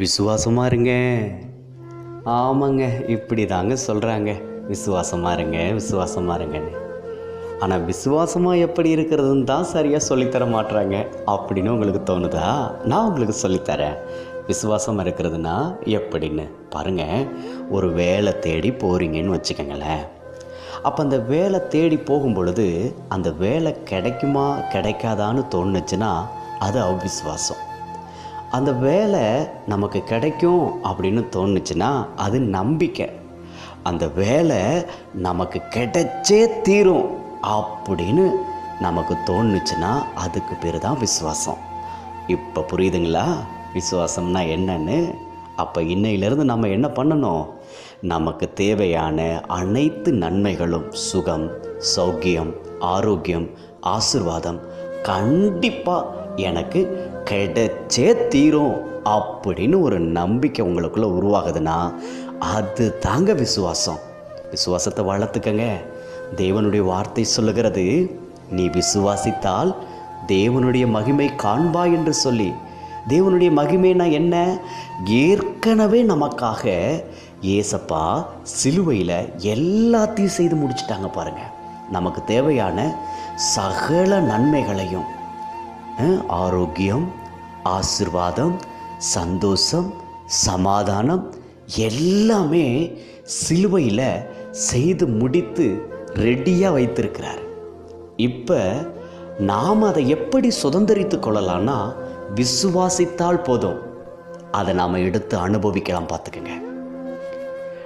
விசுவாசமாக இருங்க. ஆமாங்க இப்படி தாங்க சொல்கிறாங்க விசுவாசமாக இருங்க விசுவாசமாக இருங்கன்னு. ஆனால் விசுவாசமாக எப்படி இருக்கிறதுன்னு தான் சரியாக சொல்லித்தர மாட்றாங்க. அப்படின்னு உங்களுக்கு தோணுதா? நான் உங்களுக்கு சொல்லித்தரேன். விசுவாசமாக இருக்கிறதுனா எப்படின்னு? பாருங்கள் ஒரு வேலை தேடி போகிறீங்கன்னு வச்சுக்கோங்களேன். அப்போ அந்த வேலை தேடி போகும் பொழுது அந்த வேலை கிடைக்குமா கிடைக்காதான்னு தோணுச்சுன்னா அது அவிஸ்வாசம். அந்த வேலை நமக்கு கிடைக்கும் அப்படின்னு தோணுச்சுன்னா அது நம்பிக்கை. அந்த வேலை நமக்கு கிடைச்சே தீரும் அப்படின்னு நமக்கு தோணுச்சுன்னா அதுக்கு பேர் தான் விசுவாசம். இப்போ புரியுதுங்களா? விசுவாசம்னா என்னன்னு? அப்போ இன்னையிலேருந்து நம்ம என்ன பண்ணணும்? நமக்கு தேவையான அனைத்து நன்மைகளும் சுகம் சௌக்கியம் ஆரோக்கியம் ஆசிர்வாதம் கண்டிப்பாக எனக்கு கிடைச்சே தீரும் அப்படின்னு ஒரு நம்பிக்கை உங்களுக்குள்ளே உருவாகுதுன்னா அது தாங்க விசுவாசம். விசுவாசத்தை வளர்த்துக்கங்க. தேவனுடைய வார்த்தை சொல்லுகிறது நீ விசுவாசித்தால் தேவனுடைய மகிமை காண்பா என்று சொல்லி. தேவனுடைய மகிமைனா என்ன? ஏற்கனவே நமக்காக ஏசப்பா சிலுவையில் எல்லாத்தையும் செய்து முடிச்சிட்டாங்க பாருங்கள் நமக்கு தேவையான சகல நன்மைகளையும் ஆரோக்கியம் ஆசிர்வாதம் சந்தோஷம் சமாதானம் எல்லாமே சிலுவையில் செய்து முடித்து ரெடியாக வைத்திருக்கிறார். இப்போ நாம் அதை எப்படி சுதந்திரித்து கொள்ளலாம்னா விசுவாசித்தால் போதும். அதை நாம் எடுத்து அனுபவிக்கலாம் பார்த்துக்கங்க.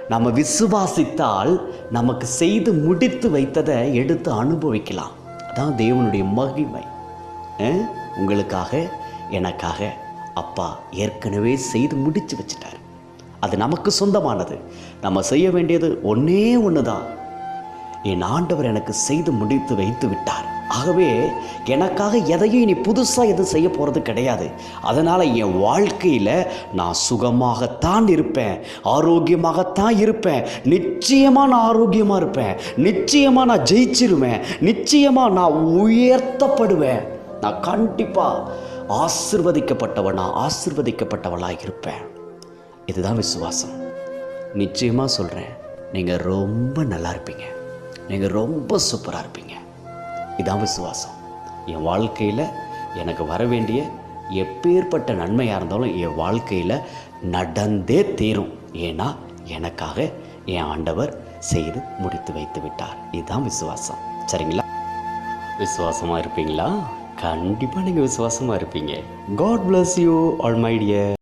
நம்ம விசுவாசித்தால் நமக்கு செய்து முடித்து வைத்ததை எடுத்து அனுபவிக்கலாம். அதான் தேவனுடைய மகிமை. உங்களுக்காக எனக்காக அப்பா ஏற்கனவே செய்து முடித்து வச்சிட்டார். அது நமக்கு சொந்தமானது. நம்ம செய்ய வேண்டியது ஒன்றே ஒன்று தான் என் ஆண்டவர் எனக்கு செய்து முடித்து வைத்து விட்டார். ஆகவே எனக்காக எதையும் இனி புதுசாக எதுவும் செய்ய போகிறது கிடையாது. அதனால் என் வாழ்க்கையில் நான் சுகமாகத்தான் இருப்பேன். ஆரோக்கியமாகத்தான் இருப்பேன். நிச்சயமாக நான் ஆரோக்கியமாக இருப்பேன். நிச்சயமாக நான் ஜெயிச்சிருவேன். நிச்சயமாக நான் உயர்த்தப்படுவேன். நான் கண்டிப்பாக ஆசிர்வதிக்கப்பட்டவனா ஆசிர்வதிக்கப்பட்டவளாக இருப்பேன். இதுதான் விசுவாசம். நிச்சயமாக சொல்கிறேன் நீங்கள் ரொம்ப நல்லா இருப்பீங்க. நீங்கள் ரொம்ப சூப்பராக இருப்பீங்க. இதான் விசுவாசம். என் வாழ்க்கையில் எனக்கு வர வேண்டிய எப்பேற்பட்ட நன்மையாக இருந்தாலும் என் வாழ்க்கையில் நடந்தே தீரும். ஏன்னா எனக்காக என் ஆண்டவர் செய்து முடித்து வைத்து விட்டார். இதுதான் விசுவாசம். சரிங்களா? விசுவாசமாக இருப்பீங்களா? கண்டிப்பாக நீங்கள் விசுவாசமாக இருப்பீங்க. God bless you all my dear